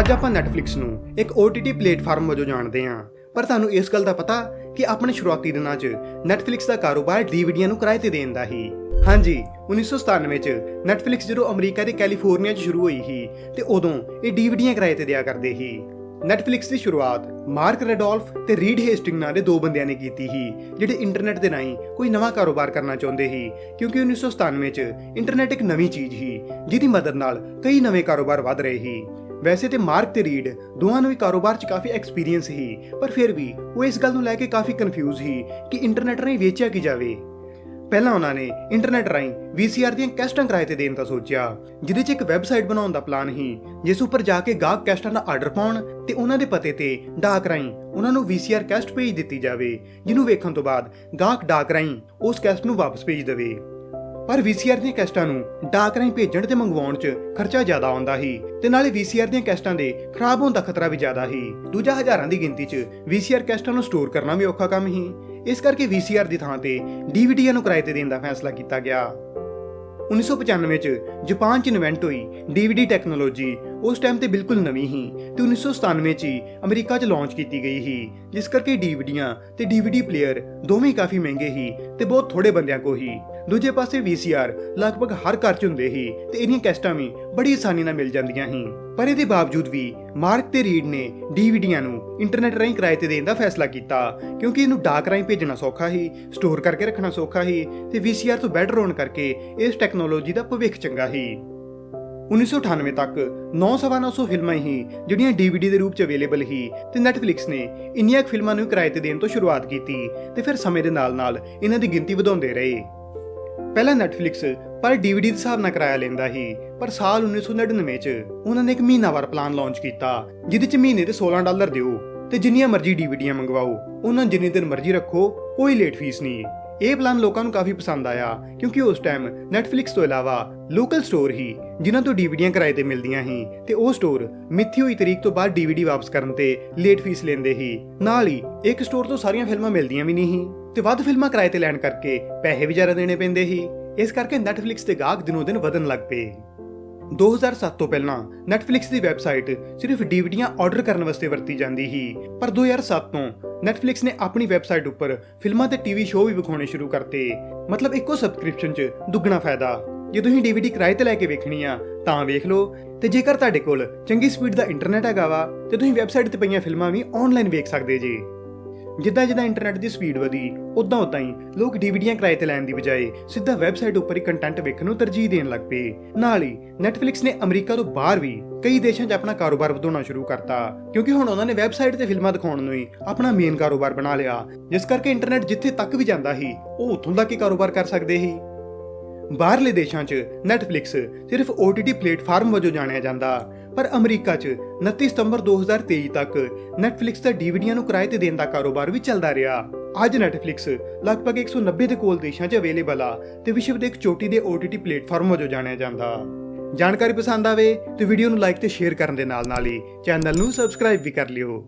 ਅੱਜ ਆਪਾਂ Netflix ਨੂੰ ਇੱਕ OTT ਪਲੇਟਫਾਰਮ ਵਜੋਂ ਜਾਣਦੇ ਹਾਂ। ਪਰ ਤੁਹਾਨੂੰ ਇਸ ਗੱਲ ਦਾ ਪਤਾ ਕਿ ਆਪਣੇ ਸ਼ੁਰੂਆਤੀ ਦਿਨਾਂ 'ਚ Netflix ਦਾ ਕਾਰੋਬਾਰ DVDਆਂ ਨੂੰ ਕਿਰਾਏ ਤੇ ਦੇਣ ਦਾ ਹੀ। ਹਾਂਜੀ 1997 'ਚ Netflix ਜਦੋਂ ਅਮਰੀਕਾ ਦੇ ਕੈਲੀਫੋਰਨੀਆ 'ਚ ਸ਼ੁਰੂ ਹੋਈ ਸੀ, ਤੇ ਉਦੋਂ ਇਹ DVDਆਂ ਕਿਰਾਏ ਤੇ ਦਿਆ ਕਰਦੇ ਸੀ। Netflix ਦੀ ਸ਼ੁਰੂਆਤ ਮਾਰਕ ਰੈਡੋਲਫ ਤੇ ਰੀਡ ਹੇਸਟਿੰਗ ਨਾਂ ਦੇ ਦੋ ਬੰਦਿਆਂ ਨੇ ਕੀਤੀ ਸੀ, ਜਿਹੜੇ ਇੰਟਰਨੈਟ ਦੇ ਰਾਹੀਂ ਕੋਈ ਨਵਾਂ ਕਾਰੋਬਾਰ ਕਰਨਾ ਚਾਹੁੰਦੇ ਸੀ, ਕਿਉਂਕਿ 1997 'ਚ ਇੰਟਰਨੈਟ ਇੱਕ ਨਵੀਂ ਚੀਜ਼ ਸੀ, ਜਿਹਦੀ ਮਦਦ ਨਾਲ ਕਈ ਨਵੇਂ ਕਾਰੋਬਾਰ ਵੱਧ ਰਹੇ ਸੀ। ਵੈਸੇ ਤੇ ਮਾਰਕ ਤੇ ਰੀਡ ਦੋਵਾਂ ਨੂੰ ਵੀ ਕਾਰੋਬਾਰ 'ਚ ਕਾਫੀ ਐਕਸਪੀਰੀਅੰਸ ਸੀ, ਪਰ ਫਿਰ ਵੀ ਉਹ ਇਸ ਗੱਲ ਨੂੰ ਲੈ ਕੇ ਕਾਫੀ ਕਨਫਿਊਜ਼ ਸੀ ਕਿ ਇੰਟਰਨੈਟ ਰਾਹੀਂ ਵੇਚਿਆ ਕੀ ਜਾਵੇ। ਪਹਿਲਾਂ ਉਹਨਾਂ ਨੇ ਇੰਟਰਨੈਟ ਰਾਹੀਂ VCR ਦੀਆਂ ਕੈਸਟਾਂ ਕਿਰਾਏ ਤੇ ਦੇਣ ਦਾ ਸੋਚਿਆ, ਜਿਹਦੇ 'ਚ ਇੱਕ ਵੈਬਸਾਈਟ ਬਣਾਉਣ ਦਾ ਪਲਾਨ ਸੀ, ਜਿਸ ਉੱਪਰ ਜਾ ਕੇ ਗਾਹਕ ਕੈਸਟਾਂ ਦਾ ਆਰਡਰ ਪਾਉਣ ਤੇ ਉਹਨਾਂ ਦੇ ਪਤੇ ਤੇ ਡਾਕ ਰਾਹੀਂ ਉਹਨਾਂ ਨੂੰ VCR ਕੈਸਟ ਭੇਜ ਦਿੱਤੀ ਜਾਵੇ, ਜਿਹਨੂੰ ਵੇਖਣ ਤੋਂ ਬਾਅਦ ਗਾਹਕ ਡਾਕ ਰਾਹੀਂ ਉਸ ਕੈਸਟ ਨੂੰ ਵਾਪਸ ਭੇਜ ਦੇਵੇ। ਪਰ VCR ਦੀਆਂ ਕੈਸਟਾਂ ਨੂੰ ਡਾਕ ਰਾਹੀਂ ਭੇਜਣ ਤੇ ਮੰਗਵਾਉਣ 'ਚ ਖਰਚਾ ਜ਼ਿਆਦਾ ਆਉਂਦਾ ਸੀ ਤੇ ਨਾਲੇ VCR ਦੀਆਂ ਕੈਸਟਾਂ ਦੇ ਖਰਾਬ ਹੋਣ ਦਾ ਖਤਰਾ ਵੀ ਜ਼ਿਆਦਾ ਸੀ। ਦੂਜਾ ਹਜ਼ਾਰਾਂ ਦੀ ਗਿਣਤੀ 'ਚ VCR ਕੈਸਟਾਂ ਨੂੰ ਸਟੋਰ ਕਰਨਾ ਵੀ ਔਖਾ ਕੰਮ ਹੀ ਇਸ ਕਰਕੇ VCR ਦੀ ਥਾਂ ਤੇ DVDਆਂ ਨੂੰ ਕਿਰਾਏ ਤੇ ਦੇਣ ਦਾ ਫੈਸਲਾ ਕੀਤਾ ਗਿਆ। 1995 ਚ ਜਾਪਾਨ ਚ ਇਨਵੈਂਟ ਹੋਈ DVD ਟੈਕਨੋਲੋਜੀ ਉਸ ਟਾਈਮ ਤੇ ਬਿਲਕੁਲ ਨਵੀਂ ਸੀ ਤੇ 1997 ਚ ਹੀ ਅਮਰੀਕਾ ਚ ਲਾਂਚ ਕੀਤੀ ਗਈ ਸੀ, ਜਿਸ ਕਰਕੇ DVDਆਂ ਤੇ DVD ਪਲੇਅਰ ਦੋਵੇਂ ਕਾਫੀ ਮਹਿੰਗੇ ਸੀ ਤੇ ਬਹੁਤ ਥੋੜੇ ਬੰਦਿਆਂ ਕੋ ਹੀ ਦੂਜੇ ਪਾਸੇ VCR ਲਗਭਗ ਹਰ ਘਰ ਚ ਹੁੰਦੇ ਸੀ ਤੇ ਇਹਦੀਆਂ ਕੈਸਟਾਂ ਵੀ ਬੜੀ ਆਸਾਨੀ ਨਾਲ ਮਿਲ ਜਾਂਦੀਆਂ ਸੀ। ਪਰ ਇਹਦੇ ਬਾਵਜੂਦ ਵੀ ਮਾਰਕ ਤੇ ਰੀਡ ਨੇ DVDਆਂ ਨੂੰ ਇੰਟਰਨੈਟ ਰਾਹੀਂ ਕਿਰਾਏ ਤੇ ਦੇਣ ਦਾ ਫੈਸਲਾ ਕੀਤਾ, ਕਿਉਂਕਿ ਇਹਨੂੰ ਡਾਕ ਰਾਹੀਂ ਭੇਜਣਾ ਸੌਖਾ ਸੀ ਸਟੋਰ ਕਰਕੇ ਰੱਖਣਾ ਸੌਖਾ ਸੀ ਤੇ VCR ਤੋਂ ਬੈਟਰ ਹੋਣ ਕਰਕੇ ਇਸ ਟੈਕਨੋਲੋਜੀ ਦਾ ਭਵਿੱਖ ਚੰਗਾ ਸੀ। 1998 ਤੱਕ 900 ਫਿਲਮਾਂ ਹੀ ਜਿਹੜੀਆਂ DVD ਦੇ ਰੂਪ 'ਚ ਅਵੇਲੇਬਲ ਸੀ ਤੇ Netflix ਨੇ ਇੰਨੀਆਂ ਫਿਲਮਾਂ ਨੂੰ ਕਿਰਾਏ ਤੇ ਦੇਣ ਤੋਂ ਸ਼ੁਰੂਆਤ ਕੀਤੀ ਤੇ ਫਿਰ ਸਮੇਂ ਦੇ ਨਾਲ-ਨਾਲ ਇਹਨਾਂ ਦੀ ਗਿਣਤੀ ਵਧਾਉਂਦੇ ਰਹੇ। ਪਹਿਲਾਂ Netflix ਪਰ DVD ਦੇ ਹਿਸਾਬ ਨਾਲ ਕਿਰਾਇਆ ਲੈਂਦਾ ਸੀ ਪਰ ਸਾਲ 1999 ਚ ਉਹਨਾਂ ਨੇ ਇੱਕ ਮਹੀਨਾਵਾਰ ਪਲਾਨ ਲਾਂਚ ਕੀਤਾ, ਜਿਹਦੇ ਚ ਮਹੀਨੇ ਦੇ 16 ਡਾਲਰ ਦਿਓ ਤੇ ਜਿੰਨੀਆਂ ਮਰਜ਼ੀ DVDਆਂ ਮੰਗਵਾਓ, ਉਹਨਾਂ ਨੂੰ ਜਿੰਨੇ ਦਿਨ ਮਰਜ਼ੀ ਰੱਖੋ, ਕੋਈ ਲੇਟ ਫੀਸ ਨਹੀਂ। ਇਹ ਪਲਾਨ ਲੋਕਾਂ ਨੂੰ ਕਾਫੀ ਪਸੰਦ ਆਇਆ, ਕਿਉਂਕਿ ਉਸ ਟਾਈਮ Netflix ਤੋਂ ਇਲਾਵਾ ਲੋਕਲ ਸਟੋਰ ਹੀ, ਜਿਨ੍ਹਾਂ ਤੋਂ DVDਆਂ ਕਿਰਾਏ ਤੇ ਮਿਲਦੀਆਂ ਸੀ, ਤੇ ਉਹ ਸਟੋਰ ਮਿੱਥੀ ਹੋਈ ਤਰੀਕ ਤੋਂ ਬਾਅਦ ਡੀਵੀਡੀ ਵਾਪਸ ਕਰਨ ਤੇ ਲੇਟ ਫੀਸ ਲੈਂਦੇ ਸੀ। ਨਾਲ ਹੀ ਇੱਕ ਸਟੋਰ ਤੋਂ ਸਾਰੀਆਂ ਫਿਲਮਾਂ ਮਿਲਦੀਆਂ ਵੀ ਨਹੀਂ ਤੇ ਵੱਧ ਫਿਲਮਾਂ ਕਿਰਾਏ ਤੇ ਲੈਣ ਕਰਕੇ ਪੈਸੇ ਵੀ ਜ਼ਿਆਦਾ ਦੇਣੇ ਪੈਂਦੇ ਸੀ। ਇਸ ਕਰਕੇ Netflix ਦੇ ਗਾਹਕ ਦਿਨੋ ਦਿਨ ਵਧਣ ਲੱਗ ਪਏ। 2007 ਤੋਂ ਪਹਿਲਾਂ Netflix ਦੀ ਵੈਬਸਾਈਟ ਸਿਰਫ DVDਆਂ ਆਰਡਰ ਕਰਨ ਵਾਸਤੇ ਵਰਤੀ ਜਾਂਦੀ ਸੀ। ਪਰ 2007 ਤੋਂ Netflix ਨੇ ਆਪਣੀ ਵੈਬਸਾਈਟ ਉੱਪਰ ਫਿਲਮਾਂ ਤੇ ਟੀਵੀ ਸ਼ੋਅ ਵੀ ਵਿਖਾਉਣੇ ਸ਼ੁਰੂ ਕਰਤੇ। ਮਤਲਬ ਇੱਕੋ ਸਬਸਕ੍ਰਿਪਸ਼ਨ 'ਚ ਦੁੱਗਣਾ ਫਾਇਦਾ। ਜੇ ਤੁਸੀਂ DVD ਕਿਰਾਏ ਤੇ ਲੈ ਕੇ ਵੇਖਣੀ ਆ, ਤਾਂ ਵੇਖ ਲਓ। ਤੇ ਜੇਕਰ ਤੁਹਾਡੇ ਕੋਲ ਚੰਗੀ ਸਪੀਡ ਦਾ ਇੰਟਰਨੈਟ ਹੈਗਾ ਵਾ, ਤੇ ਤੁਸੀਂ ਵੈਬਸਾਈਟ ਤੇ ਪਈਆਂ ਫਿਲਮਾਂ ਵੀ ਆਨਲਾਈਨ ਵੇਖ ਸਕਦੇ ਜੀ। ਜਿੱਦਾਂ ਜਿੱਦਾਂ ਇੰਟਰਨੈਟ ਦੀ ਸਪੀਡ ਵਧੀ ਉਦਾਂ ਉਦਾਂ ਹੀ ਲੋਕ DVDਆਂ ਕਿਰਾਏ ਤੇ ਲੈਣ ਦੀ ਬਜਾਏ ਸਿੱਧਾ ਵੈਬਸਾਈਟ ਉੱਪਰ ਹੀ ਕੰਟੈਂਟ ਵੇਖਣ ਨੂੰ ਤਰਜੀਹ ਦੇਣ ਲੱਗ ਪਏ। ਨਾਲ ਹੀ Netflix ਨੇ ਅਮਰੀਕਾ ਤੋਂ ਬਾਹਰ ਵੀ ਕਈ ਦੇਸ਼ਾਂ 'ਚ ਆਪਣਾ ਕਾਰੋਬਾਰ ਵਧਾਉਣਾ ਸ਼ੁਰੂ ਕਰਤਾ, ਕਿਉਂਕਿ ਹੁਣ ਉਹਨਾਂ ਨੇ ਵੈਬਸਾਈਟ ਤੇ ਫਿਲਮਾਂ ਦਿਖਾਉਣ ਨੂੰ ਹੀ ਆਪਣਾ ਮੇਨ ਕਾਰੋਬਾਰ ਬਣਾ ਲਿਆ, ਜਿਸ ਕਰਕੇ ਇੰਟਰਨੈਟ ਜਿੱਥੇ ਤੱਕ ਵੀ ਜਾਂਦਾ ਸੀ, ਉਹ ਉੱਥੋਂ ਤੱਕ ਹੀ ਕਾਰੋਬਾਰ ਕਰ ਸਕਦੇ ਸੀ। ਬਾਹਰਲੇ ਦੇਸ਼ਾਂ 'ਚ Netflix ਸਿਰਫ OTT ਪਲੇਟਫਾਰਮ ਵਜੋਂ ਜਾਣਿਆ ਜਾਂਦਾ ਪਰ ਅਮਰੀਕਾ 'ਚ 29 ਸਤੰਬਰ 2023 ਤੱਕ Netflix ਦਾ DVDਆਂ ਨੂੰ ਕਿਰਾਏ ਤੇ ਦੇਣ ਦਾ ਕਾਰੋਬਾਰ ਵੀ ਚੱਲਦਾ ਰਿਹਾ। ਅੱਜ Netflix ਲਗਭਗ 190 ਦੇ ਕੋਲ ਦੇਸ਼ਾਂ 'ਚ ਅਵੇਲੇਬਲ ਆ ਤੇ ਵਿਸ਼ਵ ਦੇ ਇੱਕ ਚੋਟੀ ਦੇ OTT ਪਲੇਟਫਾਰਮ ਵਜੋਂ ਜਾਣਿਆ ਜਾਂਦਾ। ਜਾਣਕਾਰੀ ਪਸੰਦ ਆਵੇ ਤੇ ਵੀਡੀਓ ਨੂੰ ਲਾਈਕ ਤੇ ਸ਼ੇਅਰ ਕਰਨ ਦੇ ਨਾਲ ਨਾਲ ਹੀ ਚੈਨਲ ਨੂੰ ਸਬਸਕ੍ਰਾਈਬ ਵੀ ਕਰ ਲਿਓ।